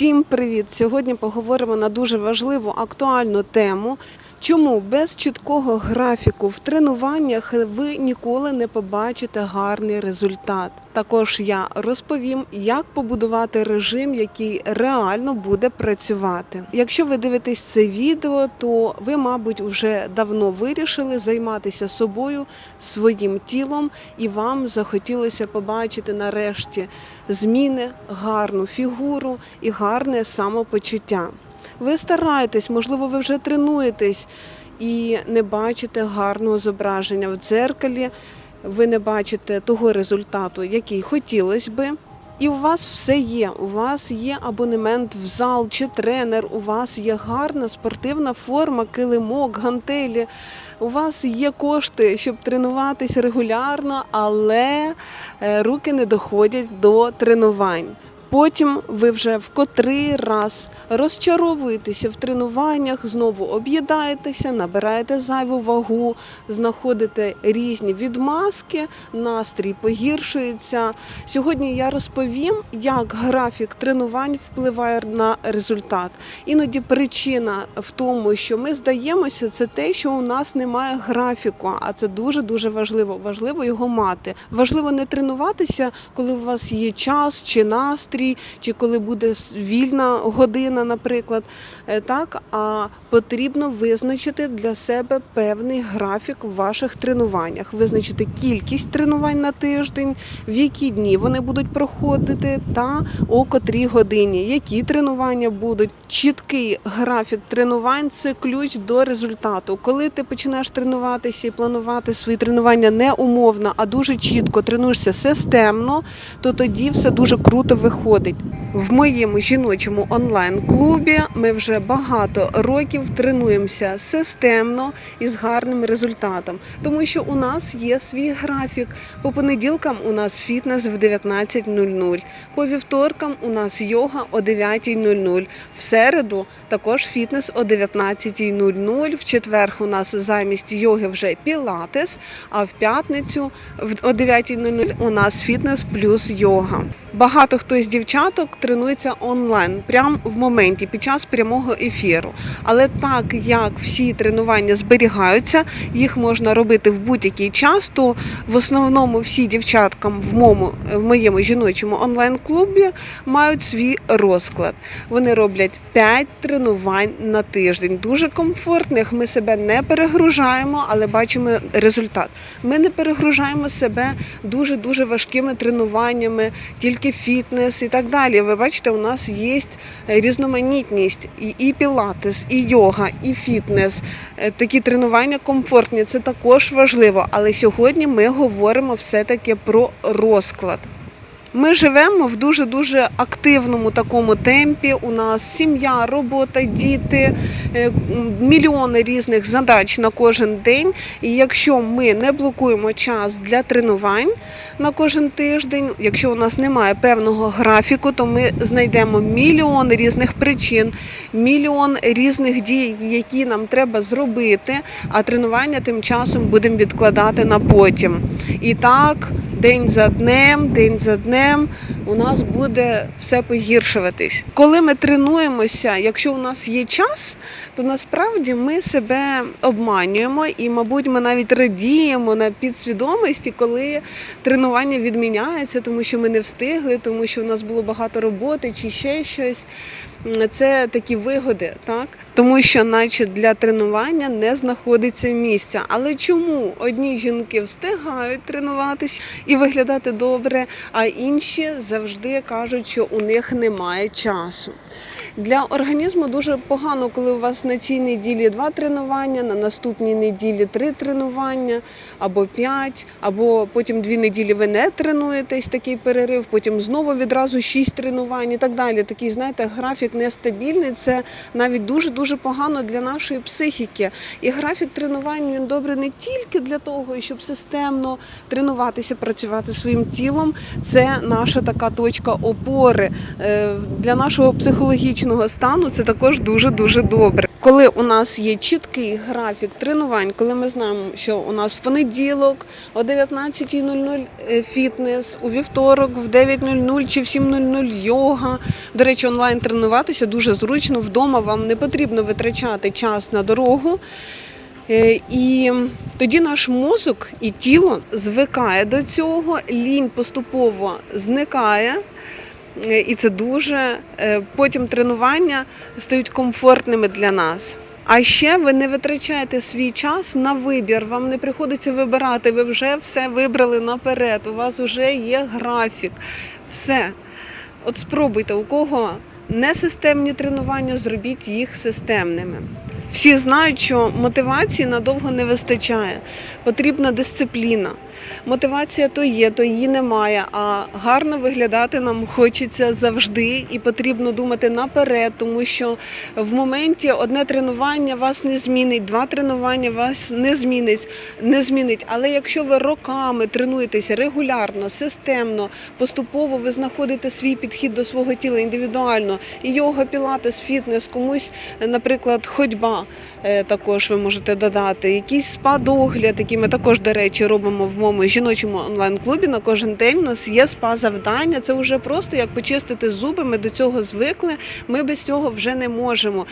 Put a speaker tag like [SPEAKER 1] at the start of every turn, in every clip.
[SPEAKER 1] Всім привіт! Сьогодні поговоримо на дуже важливу актуальну тему. Чому без чіткого графіку в тренуваннях ви ніколи не побачите гарний результат? Також я розповім, як побудувати режим, який реально буде працювати. Якщо ви дивитесь це відео, то ви, мабуть, вже давно вирішили займатися собою, своїм тілом, і вам захотілося побачити нарешті зміни, гарну фігуру і гарне самопочуття. Ви стараєтесь, можливо, ви вже тренуєтесь і не бачите гарного зображення в дзеркалі, ви не бачите того результату, який хотілося би. І у вас все є. У вас є абонемент в зал чи тренер, у вас є гарна спортивна форма, килимок, гантелі. У вас є кошти, щоб тренуватись регулярно, але е, руки не доходять до тренувань. Потім ви вже в котрий раз розчаровуєтеся в тренуваннях, знову об'їдаєтеся, набираєте зайву вагу, знаходите різні відмазки, настрій погіршується. Сьогодні я розповім, як графік тренувань впливає на результат. Іноді причина в тому, що ми здаємося, це те, що у нас немає графіку, а це дуже дуже важливо. Важливо його мати. Важливо не тренуватися, коли у вас є час чи настрій, чи коли буде вільна година, наприклад. Е, Так, а потрібно визначити для себе певний графік в ваших тренуваннях, визначити кількість тренувань на тиждень, в які дні вони будуть проходити, та о котрій годині, які тренування будуть. Чіткий графік тренувань це ключ до результату. Коли ти починаєш тренуватися і планувати свої тренування не умовно, а дуже чітко тренуєшся системно, то тоді все дуже круто виходить. В моєму жіночому онлайн-клубі. Ми вже багато років тренуємося системно і з гарним результатом, тому що у нас є свій графік. По понеділкам у нас фітнес в 19.00, по вівторкам у нас йога о 9.00, в середу також фітнес о 19.00, в четвер у нас замість йоги вже пілатес, а в п'ятницю о 9.00 у нас фітнес плюс йога. Багато хто з дівчаток тренується онлайн, прямо в моменті під час прямого ефіру. Але так як всі тренування зберігаються, їх можна робити в будь-який час, то в основному всі дівчаткам в моєму, в моєму жіночому онлайн-клубі мають свій розклад. Вони роблять 5 тренувань на тиждень. Дуже комфортних. Ми себе не перегружаємо, але бачимо результат. Ми не перегружаємо себе дуже дуже важкими тренуваннями, тільки фітнес і так далі. Ви бачите, у нас є різноманітність і, пілатес, і йога, і фітнес. Е, Такі тренування комфортні. Це також важливо. Але сьогодні ми говоримо все-таки про розклад. Ми живемо в дуже дуже активному такому темпі. У нас сім'я, робота, діти, е, мільйони різних задач на кожен день. І якщо ми не блокуємо час для тренувань на кожен тиждень, якщо у нас немає певного графіку, то ми знайдемо мільйон різних причин, мільйон різних дій, які нам треба зробити, а тренування тим часом будемо відкладати на потім. І так, день за днем, день за днем у нас буде все погіршуватись. Коли ми тренуємося, якщо у нас є час, то насправді ми себе обманюємо і, мабуть, ми навіть радіємо на підсвідомості, коли тренування відміняється, тому що ми не встигли, тому що у нас було багато роботи чи ще щось. Це такі вигоди, так тому що, наче для тренування не знаходиться місця. Але чому одні жінки встигають тренуватися і виглядати добре, а інші завжди кажуть, що у них немає часу. Для організму дуже погано, коли у вас на цій неділі два тренування, на наступній неділі три тренування або п'ять, або потім дві неділі ви не тренуєтесь, такий перерив, потім знову відразу шість тренувань і так далі. Такий, знаєте, графік нестабільний. Це навіть дуже дуже погано для нашої психіки. І графік тренувань він добре не тільки для того, щоб системно тренуватися, працювати своїм тілом. Це наша така точка опори Е, для нашого психологічного стану. Це також дуже дуже добре. Коли у нас є чіткий графік тренувань, коли ми знаємо, що у нас в понеділок о 19.00 е, фітнес, у вівторок в 9.00 чи в 7.00 йога. До речі, онлайн тренуватися дуже зручно вдома. Вам не потрібно витрачати час на дорогу. Е, І тоді наш мозок і тіло звикає до цього, лінь поступово зникає. І це дуже е, потім тренування стають комфортними для нас. А ще ви не витрачаєте свій час на вибір. Вам не приходиться вибирати. Ви вже все вибрали наперед. У вас вже є графік. Все. От спробуйте, у кого несистемні тренування, зробіть їх системними. Всі знають, що мотивації надовго не вистачає. Потрібна дисципліна. Мотивація то є, то її немає. А гарно виглядати нам хочеться завжди, і потрібно думати наперед, тому що в моменті одне тренування вас не змінить, два тренування вас не змінить, не змінить. Але якщо ви роками тренуєтеся регулярно, системно, поступово ви знаходите свій підхід до свого тіла індивідуально, і йога, пілатес, фітнес, комусь, наприклад, ходьба е, також ви можете додати, якийсь спа-догляд, який ми також, до речі, робимо в моєму жіночому онлайн-клубі. На кожен день у нас є спа-завдання. Це вже просто як почистити зуби. Ми до цього звикли. Ми без цього вже не можемо.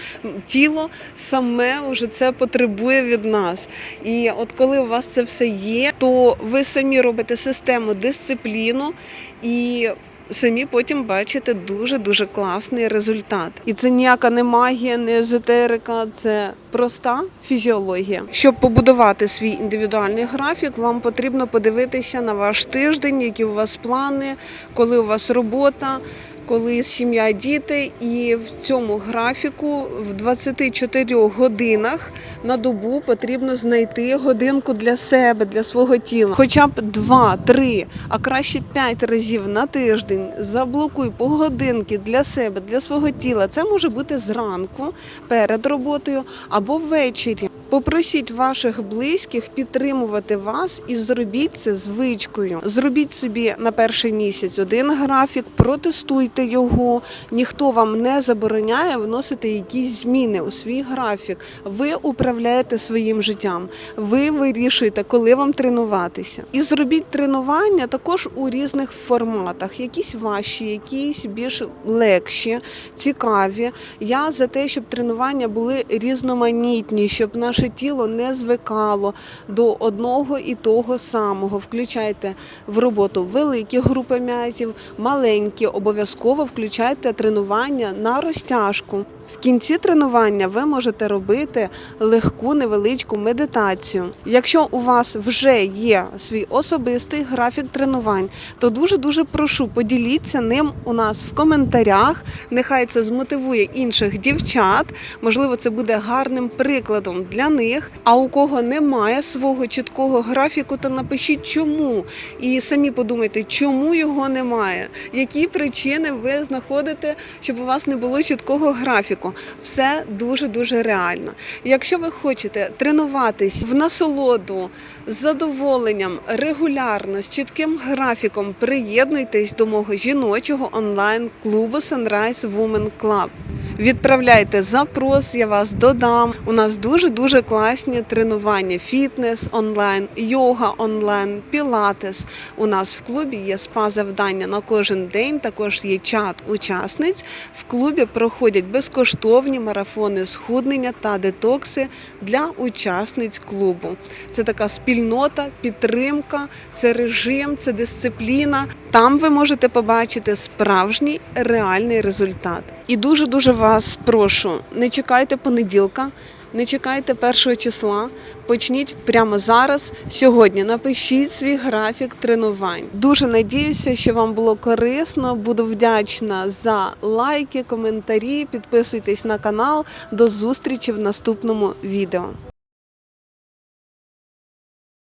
[SPEAKER 1] Тіло саме вже це потребує від нас. І от коли у вас це все є, то ви самі робите систему, дисципліну і. Самі потім бачите дуже дуже класний результат, і це ніяка не магія, не езотерика, це проста фізіологія. Щоб побудувати свій індивідуальний графік, вам потрібно подивитися на ваш тиждень, які у вас плани, коли у вас робота. Коли сім'я, діти, і в цьому графіку в 24 годинах на добу потрібно знайти годинку для себе, для свого тіла. Хоча б 2-3, а краще 5 разів на тиждень заблокуй по годинки для себе, для свого тіла. Це може бути зранку перед роботою або ввечері. Попросіть ваших близьких підтримувати вас і зробіть це звичкою. Зробіть собі на перший місяць один графік, протестуйте його. Ніхто вам не забороняє вносити якісь зміни у свій графік. Ви управляєте своїм життям. Ви вирішуєте, коли вам тренуватися. І зробіть тренування також у різних форматах, якісь важчі, якісь більш легші, цікаві. Я за те, щоб тренування були різноманітні, щоб наше тіло не звикало до одного і того самого. Включайте в роботу великі групи м'язів, маленькі, обов'язково включайте тренування на розтяжку. В кінці тренування ви можете робити легку невеличку медитацію. Якщо у вас вже є свій особистий графік тренувань, то дуже дуже прошу поділіться ним у нас в коментарях. Нехай це змотивує інших дівчат. Можливо, це буде гарним прикладом для них. А у кого немає свого чіткого графіку, то напишіть чому. І самі подумайте, чому його немає, які причини ви знаходите, щоб у вас не було чіткого графіку. Все дуже дуже реально. Якщо ви хочете тренуватись в насолоду з задоволенням, регулярно, з чітким графіком, приєднуйтесь до мого жіночого онлайн-клубу Sunrise Women Club. Відправляйте запрос, я вас додам. У нас дуже дуже класні тренування: фітнес онлайн, йога онлайн, пілатес. У нас в клубі є спа завдання на кожен день. Також є чат учасниць. В клубі проходять безкоштовні марафони схуднення та детокси для учасниць клубу. Це така спільнота, підтримка, це режим, це дисципліна. Там ви можете побачити справжній реальний результат. І дуже дуже вас прошу, не чекайте понеділка. Не чекайте першого числа, почніть прямо зараз. Сьогодні напишіть свій графік тренувань. Дуже надіюся, що вам було корисно. Буду вдячна за лайки, коментарі. Підписуйтесь на канал. До зустрічі в наступному відео.